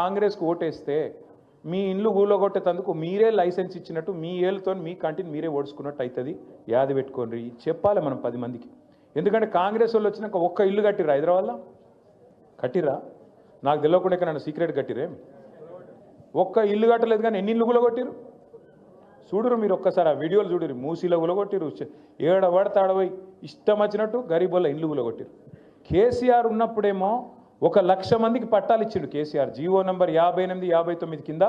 కాంగ్రెస్కు ఓటేస్తే మీ ఇండ్లు కూలగొట్టేందుకు మీరే లైసెన్స్ ఇచ్చినట్టు మీ ఏళ్ళతో మీ కంటిని మీరే ఓడుచుకున్నట్టు అవుతుంది యాది పెట్టుకోండి. చెప్పాలి మనం పది మందికి. ఎందుకంటే కాంగ్రెస్ వాళ్ళు వచ్చినాక ఒక్క ఇల్లు కట్టిరా హైదరాబాద్లో? కట్టిరా నాకు తెలియకుండా నన్ను సీక్రెట్ కట్టిరే ఒక్క ఇల్లు కట్టలేదు కానీ ఎన్ని ఇల్లు కూలగొట్టిరు చూడురు మీరు ఒక్కసారి ఆ వీడియోలు చూడరు మూసీలో కొట్టిర్రు ఏడపడతాడపోయి ఇష్టం వచ్చినట్టు గరీబుల ఇండ్లు కూలగొట్టిరు కేసీఆర్ ఉన్నప్పుడేమో ఒక లక్ష మందికి పట్టాలు ఇచ్చిండు కేసీఆర్. జీవో నెంబర్ యాభై ఎనిమిది యాభై తొమ్మిది కింద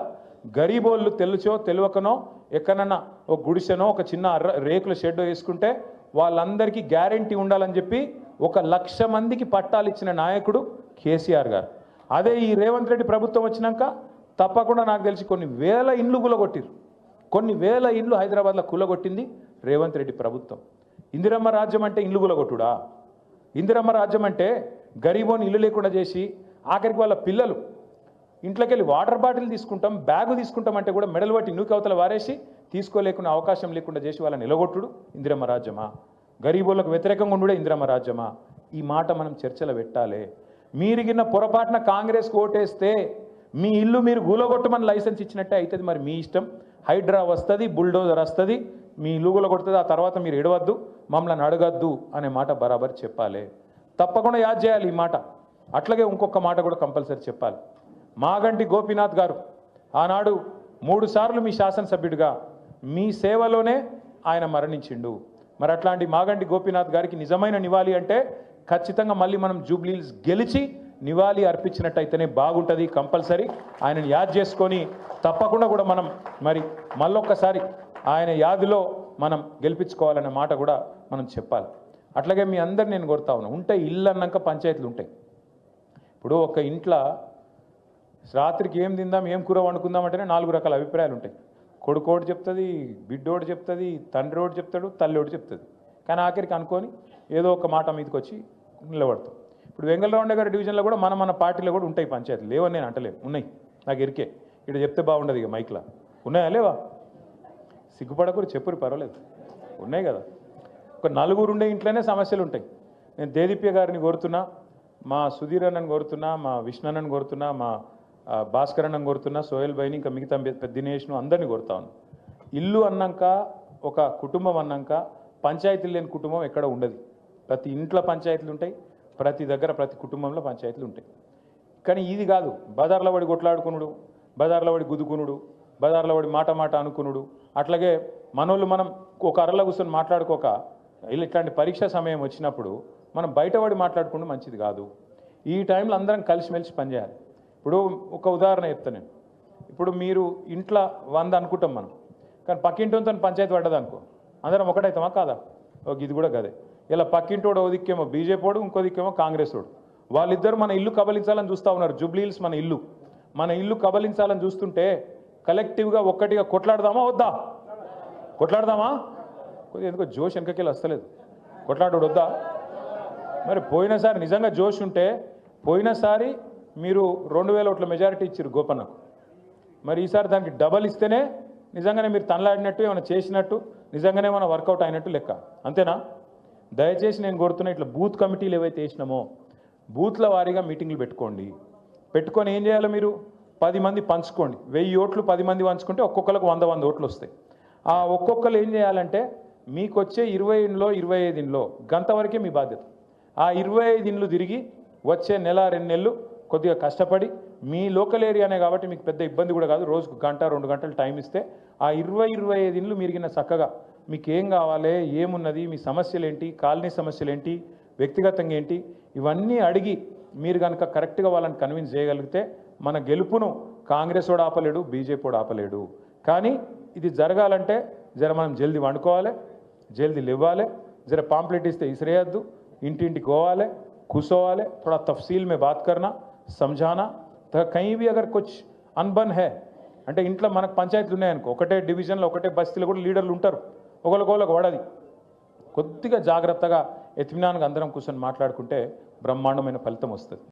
గరీబోళ్ళు తెలుచో తెలియకనో ఎక్కడన్నా ఒక గుడిసెనో ఒక చిన్న రేకుల షెడ్ వేసుకుంటే వాళ్ళందరికీ గ్యారంటీ ఉండాలని చెప్పి ఒక లక్ష మందికి పట్టాలు ఇచ్చిన నాయకుడు కేసీఆర్ గారు. అదే ఈ రేవంత్ రెడ్డి ప్రభుత్వం వచ్చినాక తప్పకుండా నాకు తెలిసి కొన్ని వేల ఇండ్లు కులగొట్టిరు. కొన్ని వేల ఇండ్లు హైదరాబాద్లో కులగొట్టింది రేవంత్ రెడ్డి ప్రభుత్వం. ఇందిరమ్మ రాజ్యం అంటే ఇండ్లు కులగొట్టుడా? ఇందిరమ్మ రాజ్యం అంటే గరీబోని ఇల్లు లేకుండా చేసి ఆఖరికి వాళ్ళ పిల్లలు ఇంట్లోకి వెళ్ళి వాటర్ బాటిల్ తీసుకుంటాం బ్యాగు తీసుకుంటాం అంటే కూడా మెడలు పట్టి నూకి అవతల వారేసి తీసుకోలేకునే అవకాశం లేకుండా చేసి వాళ్ళని నిలగొట్టుడు ఇందిరమ్మ రాజ్యమా. గరీబులకు వ్యతిరేకంగా ఉండుడే ఇందిరమ్మ రాజ్యమా. ఈ మాట మనం చర్చలో పెట్టాలి. మీరిగిన పొరపాటున కాంగ్రెస్ ఓటేస్తే మీ ఇల్లు మీరు గూలగొట్టమని లైసెన్స్ ఇచ్చినట్టే అవుతుంది మరి మీ ఇష్టం. హైడ్రా వస్తుంది బుల్డోజర్ వస్తుంది మీ ఇల్లు గూలగొడుతుంది ఆ తర్వాత మీరు ఎడవద్దు మమ్మల్ని అడగద్దు అనే మాట బరాబర్ చెప్పాలి. తప్పకుండా యాద్ చేయాలి ఈ మాట. అట్లాగే ఇంకొక మాట కూడా కంపల్సరీ చెప్పాలి. మాగంటి గోపీనాథ్ గారు ఆనాడు మూడు సార్లు మీ శాసనసభ్యుడిగా మీ సేవలోనే ఆయన మరణించిండు. మరి అట్లాంటి మాగంటి గోపీనాథ్ గారికి నిజమైన నివాళి అంటే ఖచ్చితంగా మళ్ళీ మనం జూబ్లీల్స్ గెలిచి నివాళి అర్పించినట్టయితేనే బాగుంటుంది కంపల్సరీ. ఆయనను యాద్ చేసుకొని తప్పకుండా కూడా మనం మరి మళ్ళొక్కసారి ఆయన యాదిలో మనం గెలిపించుకోవాలనే మాట కూడా మనం చెప్పాలి. అట్లాగే మీ అందరు నేను కొడతా ఉన్నా. ఉంటాయి ఇల్లు అన్నాక పంచాయతీలు ఉంటాయి. ఇప్పుడు ఒక ఇంట్లో రాత్రికి ఏం తిందాం ఏం కూర వండుకుందాం అంటేనే నాలుగు రకాల అభిప్రాయాలు ఉంటాయి. కొడుకోడు చెప్తుంది బిడ్డోడు చెప్తుంది తండ్రి ఒకటి చెప్తాడు తల్లి ఒకటి చెప్తుంది. కానీ ఆఖరికి అనుకొని ఏదో ఒక మాట మీదకి వచ్చి నిలబడతాం. ఇప్పుడు వెంగళరావు గారి డివిజన్లో కూడా మన మన పార్టీలో కూడా ఉంటాయి పంచాయతీలు. లేవని నేను అంటలేదు ఉన్నాయి. నాకు ఇరికే. ఇక్కడ చెప్తే బాగుండదు ఇక మైక్లో. ఉన్నాయా లేవా? సిగ్గుపడకూరు చెప్పురు పర్వాలేదు. ఉన్నాయి కదా. ఒక నలుగురు ఉండే ఇంట్లోనే సమస్యలు ఉంటాయి నేను దేదీప్య గారిని కోరుతున్నా మా సుధీర్ అన్నని కోరుతున్నా మా విష్ణు అన్నని కోరుతున్నా మా భాస్కర్ అన్నని కోరుతున్నా సోహెల్ బైని ఇంకా మిగతా పెద్ద దినేష్ను అందరినీ కోరుతా ఇల్లు అన్నాక ఒక కుటుంబం అన్నాక పంచాయతీలు లేని కుటుంబం ఎక్కడ ఉండదు. ప్రతి ఇంట్లో పంచాయతీలు ఉంటాయి ప్రతి దగ్గర ప్రతి కుటుంబంలో పంచాయతీలు ఉంటాయి. కానీ ఇది కాదు. బజార్లో పడి కొట్లాడుకునుడు బజార్లో వాడి గుద్దుకునుడు బజార్లో వాడి మాట మాట అనుకునుడు. అట్లాగే మనోళ్ళు మనం ఒక అరలో కూర్చొని మాట్లాడుకోక ఇలా ఇట్లాంటి పరీక్ష సమయం వచ్చినప్పుడు మనం బయటపడి మాట్లాడుకుంటే మంచిది కాదు. ఈ టైంలో అందరం కలిసిమెలిసి పనిచేయాలి. ఇప్పుడు ఒక ఉదాహరణ చెప్తాను నేను. ఇప్పుడు మీరు ఇంట్లో వంద అనుకుంటాం మనం. కానీ పక్కింటితో పంచాయతీ పడ్డది అనుకో. అందరం ఒకటైతామా? కాదా? ఒక ఇది కూడా కదే ఇలా పక్కింటోడు ఓ దిక్కేమో బీజేపీ ఇంకో దిక్కేమో కాంగ్రెస్ వాడు. వాళ్ళిద్దరు మన ఇల్లు కబలించాలని చూస్తూ ఉన్నారు. జూబ్లీహిల్స్ మన ఇల్లు. మన ఇల్లు కబలించాలని చూస్తుంటే కలెక్టివ్గా ఒక్కటిగా కొట్లాడదామా? వద్దా? కొట్లాడదామా? కొద్దిగా ఎందుకో జోష్ వెనకకెళ్ళి వస్తలేదు. కొట్లాడు వద్దా మరి పోయినసారి నిజంగా జోష్ ఉంటే పోయినసారి మీరు రెండు వేల ఓట్ల మెజారిటీ ఇచ్చారు గోపన్నకు. మరి ఈసారి దానికి డబల్ ఇస్తేనే నిజంగానే మీరు తనలాడినట్టు ఏమైనా చేసినట్టు నిజంగానే ఏమైనా వర్కౌట్ అయినట్టు లెక్క. అంతేనా? దయచేసి నేను కోరుతున్నా ఇట్లా బూత్ కమిటీలు ఏవైతే వేసినామో బూత్ల వారీగా మీటింగ్లు పెట్టుకోండి. పెట్టుకొని ఏం చేయాలి మీరు? పది మంది పంచుకోండి. వెయ్యి ఓట్లు పది మంది పంచుకుంటే ఒక్కొక్కరికి వంద వంద ఓట్లు వస్తాయి. ఆ ఒక్కొక్కరు ఏం చేయాలంటే మీకు వచ్చే ఇరవై ఇండ్లో ఇరవై ఐదు ఇండ్లో వరకే మీ బాధ్యత. ఆ ఇరవై ఐదు ఇండ్లు తిరిగి వచ్చే నెల రెండు నెలలు కొద్దిగా కష్టపడి మీ లోకల్ ఏరియానే కాబట్టి మీకు పెద్ద ఇబ్బంది కూడా కాదు. రోజుకు గంట రెండు గంటలు టైం ఇస్తే ఆ ఇరవై ఇరవై ఐదు ఇండ్లు మీరిగిన చక్కగా మీకు ఏం కావాలి ఏమున్నది మీ సమస్యలు ఏంటి కాలనీ సమస్యలు ఏంటి వ్యక్తిగతంగా ఏంటి ఇవన్నీ అడిగి మీరు కనుక కరెక్ట్గా వాళ్ళని కన్విన్స్ చేయగలిగితే మన గెలుపును కాంగ్రెస్ వాడు ఆపలేడు బీజేపీ వాడు ఆపలేడు. కానీ ఇది జరగాలంటే జర మనం జల్దీ వండుకోవాలి. జల్దీ లేవాలి జర పాంప్లెట్ ఇస్తే ఇసిరేయద్దు ఇంటింటికి పోవాలి కూర్చోవాలి थोड़ा तफसील में बात करना समझाना तो कहीं भी अगर कुछ अनबन है అంటే ఇంట్లో మనకు పంచాయతీలు ఉన్నాయనుకో ఒకటే డివిజన్లో ఒకటే బస్తీలో కూడా లీడర్లు ఉంటారు ఒకరికొకరికి పడది కొద్దిగా జాగ్రత్తగా ఎత్మినానికి అందరం కూర్చొని మాట్లాడుకుంటే బ్రహ్మాండమైన ఫలితం వస్తుంది